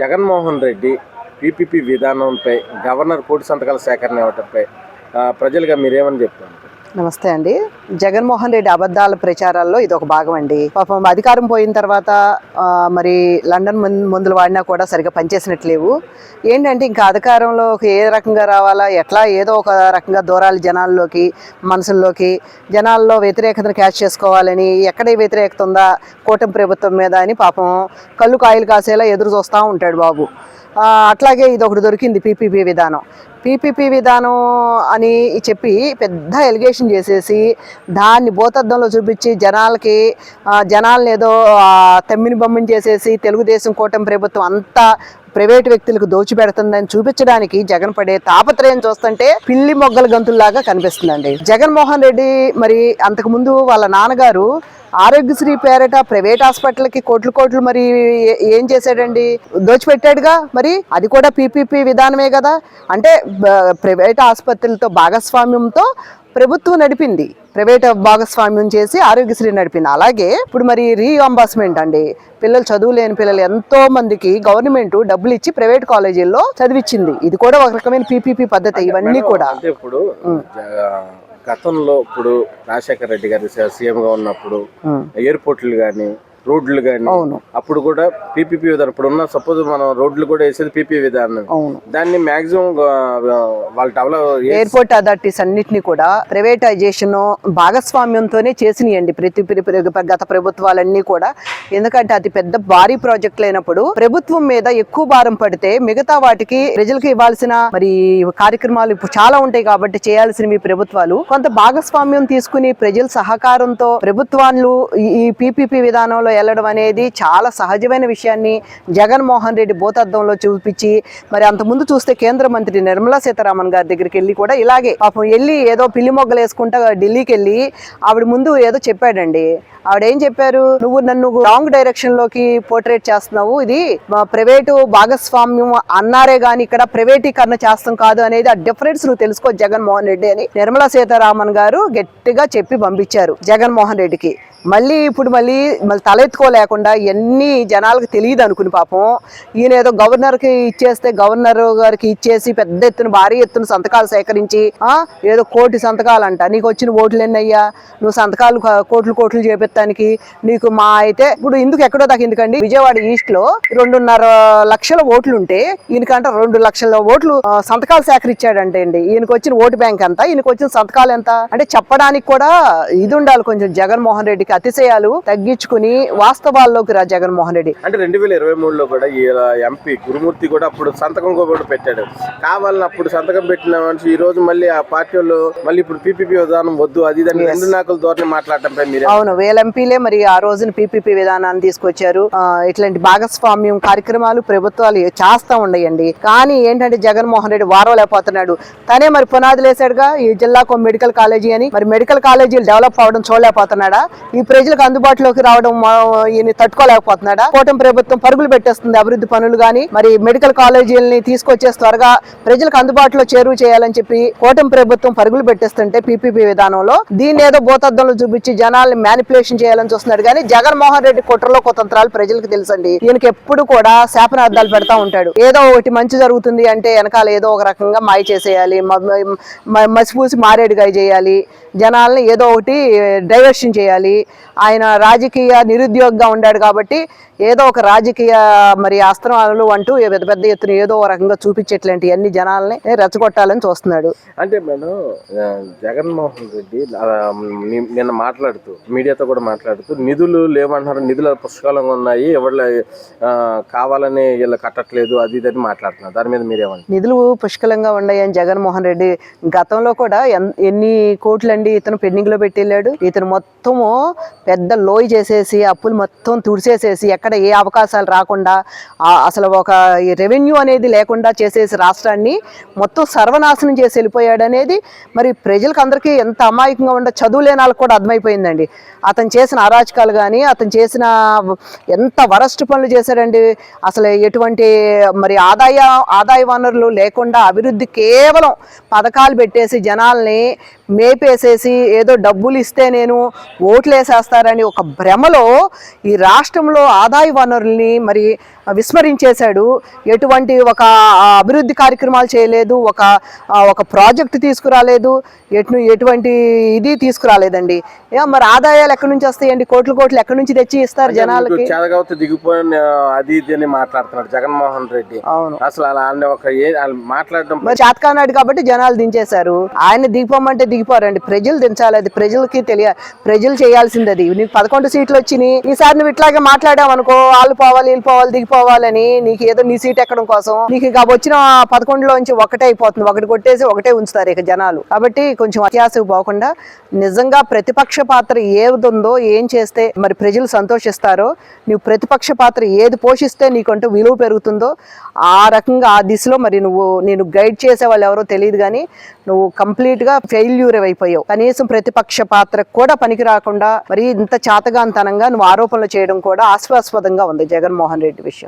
Jaganmohan Reddy PPP విధానంపై governor కోటి సంతకాల సేకరణ ఇవ్వటంపై ప్రజలుగా మీరేమని చెప్తారు? నమస్తే అండి. జగన్మోహన్ రెడ్డి అబద్ధాల ప్రచారాల్లో ఇది ఒక భాగం అండి పాపం అధికారం పోయిన తర్వాత మరి లండన్ మందులు వాడినా కూడా సరిగా పనిచేసినట్లేవు. ఏంటంటే ఇంకా అధికారంలోకి ఏ రకంగా రావాలా ఎట్లా ఏదో ఒక రకంగా దూరాలి జనాల్లోకి మనసుల్లోకి. జనాల్లో వ్యతిరేకతను క్యాచ్ చేసుకోవాలని ఎక్కడ వ్యతిరేకత ఉందా కూటమి ప్రభుత్వం మీద అని పాపం కళ్ళు కాయలు కాసేలా ఎదురు చూస్తూ ఉంటాడు బాబు. అట్లాగే ఇది ఒకటి దొరికింది పీపీపీ విధానం. పీపీపీ విధానం అని చెప్పి పెద్ద ఎలిగేషన్ చేసేసి దాన్ని భూతద్దంలో చూపించి జనాలకి జనాలని ఏదో తమ్మిని బొమ్మని చేసేసి తెలుగుదేశం కూటమి ప్రభుత్వం అంతా ప్రైవేట్ వ్యక్తులకు దోచిపెడుతుందని చూపించడానికి జగన్ పడే తాపత్రయం చూస్తుంటే పిల్లి మొగ్గల గంతుల్లాగా కనిపిస్తుందండి. జగన్మోహన్ రెడ్డి మరి అంతకుముందు వాళ్ళ నాన్నగారు ఆరోగ్యశ్రీ పేరట ప్రైవేట్ హాస్పిటల్కి కోట్లు కోట్లు మరి ఏం చేశాడండి? దోచిపెట్టాడుగా మరి? అది కూడా పీపీపీ విధానమే కదా? అంటే ప్రైవేట్ ఆసుపత్రులతో భాగస్వామ్యంతో ప్రభుత్వం నడిపింది. ప్రైవేట్ భాగస్వామ్యం చేసి ఆరోగ్యశ్రీ నడిపింది. అలాగే ఇప్పుడు మరి రీఅంబాస్మెంట్ అండి. పిల్లలు చదువు లేని పిల్లలు ఎంతో మందికి గవర్నమెంట్ డబ్బులు ఇచ్చి ప్రైవేట్ కాలేజీల్లో చదివించింది ఇది కూడా ఒక రకమైన పీపీపీ పద్ధతి ఇవన్నీ కూడా. ఇప్పుడు గతంలో ఇప్పుడు రాజశేఖర రెడ్డి గారు సీఎం గా ఉన్నప్పుడు. ఎయిర్పోర్ట్లు కానీ రోడ్లు కానీ అవును. అప్పుడు కూడా పీపీపీ విధానం ఇప్పుడు ఉన్న సపోజ్ మనం రోడ్లు కూడా వేసేది పీపీ విధానం. అవును. దాన్ని మాక్సిమం వాళ్ళు డెవలప్ ఎయిర్పోర్ట్ అథారిటీస్ అన్నిటిని కూడా ప్రైవేటైజేషన్ భాగస్వామ్యంతోనే చేసినాయండి. ప్రతి ప్ర- ప్ర- గత ప్రభుత్వాలన్నీ కూడా. ఎందుకంటే అది పెద్ద భారీ ప్రాజెక్ట్ అయినప్పుడు ప్రభుత్వం మీద ఎక్కువ భారం పడితే మిగతా వాటికి ప్రజలకు ఇవ్వాల్సిన మరి కార్యక్రమాలు ఇప్పుడు చాలా ఉంటాయి కాబట్టి చేయాల్సినవి ప్రభుత్వాలు. కొంత భాగస్వామ్యం తీసుకుని ప్రజల సహకారంతో ప్రభుత్వాలు ఈ- ఈ పీపీపీ విధానంలో వెళ్ళడం అనేది చాలా సహజమైన విషయాన్ని జగన్మోహన్ రెడ్డి భూతద్దంలో చూపించి మరి అంతకుముందు చూస్తే కేంద్ర మంత్రి నిర్మలా సీతారామన్ గారి దగ్గరికి వెళ్ళి కూడా ఇలాగే పాపం వెళ్ళి ఏదో పిల్లి మొగ్గలు వేసుకుంటా ఢిల్లీకి వెళ్ళి ఆవిడ ముందు ఏదో చెప్పాడండి. ఆవిడ ఏం చెప్పారు? నువ్వు నన్ను రాంగ్ డైరెక్షన్లోకి పోర్ట్రేట్ చేస్తున్నావు. ఇది మా ప్రైవేటు భాగస్వామ్యం అన్నారే గాని ఇక్కడ ప్రైవేటీకరణ చేస్తాం కాదు అనేది ఆ డిఫరెన్స్ నువ్వు తెలుసుకో జగన్మోహన్ రెడ్డి అని నిర్మలా సీతారామన్ గారు గట్టిగా చెప్పి పంపించారు జగన్మోహన్ రెడ్డికి. మళ్ళీ ఇప్పుడు మళ్ళీ మళ్ళీ తలెత్తుకోలేకుండా ఎన్ని జనాలకు తెలియదు అనుకుని పాపం. ఈయన ఏదో గవర్నర్కి ఇచ్చేస్తే గవర్నర్ గారికి ఇచ్చేసి పెద్ద ఎత్తున భారీ ఎత్తున సంతకాలు సేకరించి ఆ ఏదో కోటి సంతకాలు అంట నీకు వచ్చిన ఓట్లు ఎన్నయ్యా? నువ్వు సంతకాలు కోట్లు కోట్లు చేపెత్తానికి నీకు మా అయితే ఇప్పుడు ఇందుకు ఎక్కడో దాకా ఎందుకండి? విజయవాడ ఈస్ట్లో రెండున్నర లక్షల ఓట్లు ఉంటే ఈయనకంట రెండు లక్షల ఓట్లు సంతకాలు సేకరించాడంటే అండి. ఈయనకు వచ్చిన ఓటు బ్యాంక్ ఎంత? ఈయనకు వచ్చిన సంతకాలు ఎంత? అంటే చెప్పడానికి కూడా ఇది ఉండాలి కొంచెం జగన్మోహన్ రెడ్డికి అతిశయాలు తగ్గించుకుని వాస్తవాల్లోకి రా జగన్మోహన్ రెడ్డి. అంటే రెండు వేల ఇరవై మూడులో కూడా ఈ ఎంపీ గురుమూర్తి కూడా అప్పుడు సంతకం కూడా పెట్టాడు. కావాలని అప్పుడు సంతకం పెట్టిన మనిషి ఈ రోజు మళ్ళీ ఆ పార్టీ మళ్ళీ ఇప్పుడు పీపీపీ విధానం వద్దు అది దాన్ని రెండు నాకుల ధోరణి మాట్లాడటంపై మీరే. అవును వేల ఎంపీలే మరి ఆ రోజున పీపీపీ విధానాన్ని తీసుకొచ్చారు. ఇట్లాంటి భాగస్వామ్యం కార్యక్రమాలు ప్రభుత్వాలు చేస్తా ఉండయండి. కానీ ఏంటంటే జగన్మోహన్ రెడ్డి వారవలేకపోతున్నాడు. తనే మరి పునాదులు వేసాడుగా ఈ జిల్లాకు మెడికల్ కాలేజీ అని. మరి మెడికల్ కాలేజీలు డెవలప్ అవడం చూడలేకపోతున్నాడా? ఈ ప్రజలకు అందుబాటులోకి రావడం ఈయన తట్టుకోలేకపోతున్నాడా? కూటమి ప్రభుత్వం పరుగులు పెట్టేస్తుంది అభివృద్ధి పనులు కానీ మరి మెడికల్ కాలేజీలని తీసుకొచ్చేసి త్వరగా ప్రజలకు అందుబాటులో చేరువ చేయాలని చెప్పి కూటమి ప్రభుత్వం పరుగులు పెట్టేస్తుంటే పీపీపీ విధానంలో దీన్ని ఏదో భూతద్దంలో చూపించి జనాల్ని మ్యానిపులేషన్ చేయాలని చూస్తున్నాడు. కానీ జగన్మోహన్ రెడ్డి కుట్రలో కుతంత్రాలు ప్రజలకు తెలుసండి. ఈయనకి ఎప్పుడు కూడా శాపనార్థాలు పెడతా ఉంటాడు. ఏదో ఒకటి మంచి జరుగుతుంది అంటే వెనకాల ఏదో ఒక రకంగా మాయ చేసేయాలి మసిపూసి మారేడుగా చేయాలి జనాల్ని ఏదో ఒకటి డైవర్షన్ చేయాలి. ఆయన రాజకీయ నిరుద్యోగిగా ఉండాడు కాబట్టి ఏదో ఒక రాజకీయ మరి అస్త్రాలు అంటూ పెద్ద పెద్ద ఎత్తున ఏదో ఒక రకంగా చూపించేట్లాంటి అన్ని జనాల్ని రెచ్చగొట్టాలని చూస్తున్నాడు. అంటే మేడం ఆ, జగన్మోహన్ రెడ్డి ఆ, నిన్న మాట్లాడుతూ మీడియాతో కూడా మాట్లాడుతూ నిధులు లేవంటున్నారు నిధులు పుష్కలంగా ఉన్నాయి ఎవరు కావాలని వీళ్ళు కట్టట్లేదు అది ఇది అని మాట్లాడుతున్నారు. దాని మీద మీరేమంటారు? నిధులు పుష్కలంగా ఉన్నాయని జగన్మోహన్ రెడ్డి గతంలో కూడా ఎన్- ఎన్ని కోట్లండి ఇతను పెండింగ్లో పెట్టెళ్ళాడు ఇతను మొత్తము పెద్ద లోయ చేసేసి అప్పులు మొత్తం తుడిచేసేసి ఎక్కడ ఏ అవకాశాలు రాకుండా అసలు ఒక రెవెన్యూ అనేది లేకుండా చేసేసి రాష్ట్రాన్ని మొత్తం సర్వనాశనం చేసి వెళ్ళిపోయాడు అనేది మరి ప్రజలకు అందరికీ ఎంత అమాయకంగా ఉండ చదువు లేని వాళ్ళకి కూడా అర్థమైపోయిందండి. అతను చేసిన అరాచకాలు కానీ అతను చేసిన ఎంత వరస్ట్ పనులు చేశాడండి. అసలు ఎటువంటి మరి ఆదాయ ఆదాయ వనరులు లేకుండా అభివృద్ధి కేవలం పథకాలు పెట్టేసి జనాల్ని మేపేసేసి ఏదో డబ్బులు ఇస్తే నేను ఓట్లు వేసేస్తారని ఒక భ్రమలో ఈ రాష్ట్రంలో ఆదాయ వనరుల్ని మరి విస్మరించేశాడు. ఎటువంటి ఒక అభివృద్ధి కార్యక్రమాలు చేయలేదు. ఒక ఒక ప్రాజెక్ట్ తీసుకురాలేదు. ఎటు ఎటువంటి ఇది తీసుకురాలేదండి. మరి ఆదాయాలు ఎక్కడి నుంచి వస్తాయండి? కోట్లు కోట్లు ఎక్కడి నుంచి తెచ్చి ఇస్తారు జనాలకి? చెదగవత దిగిపోయిన అది ఇది అని మాట్లాడుతున్నాడు జగన్మోహన్ రెడ్డి. అవును. అసలు అలా ఒక మాట్లాడడం మరి చేతకానాడు కాబట్టి జనాలు దించేశారు. ఆయన దిగిపోమంటే దిగిపోరండి. ప్రజలు దించాలి. అది ప్రజలకి తెలియ ప్రజలు చేయాల్సింది అది. నీకు పదకొండు సీట్లు వచ్చినాయి. ఈసారి నువ్వు ఇట్లాగే మాట్లాడావు అనుకో వాళ్ళు పోవాలి వీళ్ళు పోవాలి దిగిపోవాలని నీకు ఏదో నీ సీట్ ఎక్కడం కోసం. నీకు ఇక వచ్చిన పదకొండులోంచి ఒకటే అయిపోతుంది. ఒకటి కొట్టేసి ఒకటే ఉంచుతారు ఇక జనాలు. కాబట్టి కొంచెం అత్యాసకు పోకుండా నిజంగా ప్రతిపక్ష పాత్ర ఏది ఉందో ఏం చేస్తే మరి ప్రజలు సంతోషిస్తారో నువ్వు ప్రతిపక్ష పాత్ర ఏది పోషిస్తే నీకంటూ విలువ పెరుగుతుందో ఆ రకంగా ఆ దిశలో మరి నువ్వు నేను గైడ్ చేసే వాళ్ళు ఎవరో తెలియదు కానీ నువ్వు కంప్లీట్గా ఫెయిల్యూర్ అయిపోయావు. కనీసం ప్రతిపక్ష పాత్ర కూడా పనికి రాకుండా మరి ఇంత చాతగాంతనంగా నువ్వు ఆరోపణలు చేయడం కూడా ఆస్వాస్పదంగా ఉంది జగన్మోహన్ రెడ్డి విషయం.